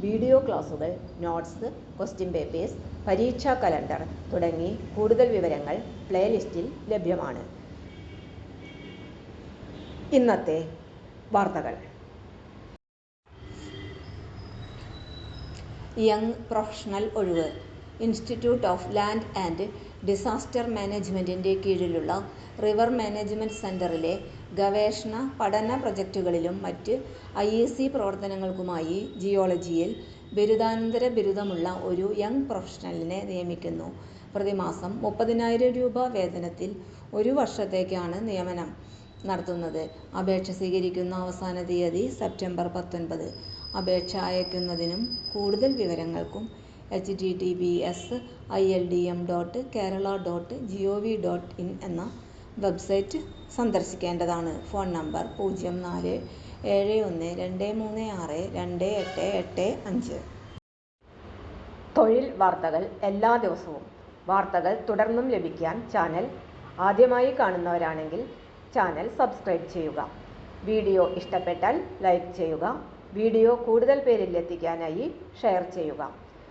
Video ക്ലാസുകൾ notes question papers പരീക്ഷാ calendar തുടങ്ങി കൂടുതൽ വിവരങ്ങൾ പ്ലേലിസ്റ്റിൽ ലഭ്യമാണ്. ഇന്നത്തെ വാർത്തകൾ. യങ് പ്രൊഫഷണൽ ഒഴിവ്. Institute of land and disaster മാനേജ്മെന്റിന്റെ കീഴിലുള്ള റിവർ മാനേജ്മെന്റ് സെന്ററിലെ ഗവേഷണ പഠന പ്രൊജക്റ്റുകളിലും മറ്റ് ഐ ഇ സി പ്രവർത്തനങ്ങൾക്കുമായി ജിയോളജിയിൽ ബിരുദാനന്തര ബിരുദമുള്ള ഒരു യങ് പ്രൊഫഷണലിനെ നിയമിക്കുന്നു. പ്രതിമാസം മുപ്പതിനായിരം രൂപ വേതനത്തിൽ ഒരു വർഷത്തേക്കാണ് നിയമനം നടത്തുന്നത്. അപേക്ഷ സ്വീകരിക്കുന്ന അവസാന തീയതി സെപ്റ്റംബർ പത്തൊൻപത്. അപേക്ഷ അയക്കുന്നതിനും കൂടുതൽ വിവരങ്ങൾക്കും H T T P S I L D M dot Kerala dot G O V dot in എന്ന വെബ്സൈറ്റ് സന്ദർശിക്കേണ്ടതാണ്. ഫോൺ നമ്പർ പൂജ്യം നാല് ഏഴ് ഒന്ന് രണ്ട് മൂന്ന് ആറ് രണ്ട് എട്ട് എട്ട് അഞ്ച്. തൊഴിൽ വാർത്തകൾ എല്ലാ ദിവസവും. വാർത്തകൾ തുടർന്നും ലഭിക്കാൻ ചാനൽ ആദ്യമായി കാണുന്നവരാണെങ്കിൽ ചാനൽ സബ്സ്ക്രൈബ് ചെയ്യുക. വീഡിയോ ഇഷ്ടപ്പെട്ടാൽ ലൈക്ക് ചെയ്യുക. വീഡിയോ കൂടുതൽ പേരിൽ എത്തിക്കാനായി ഷെയർ ചെയ്യുക.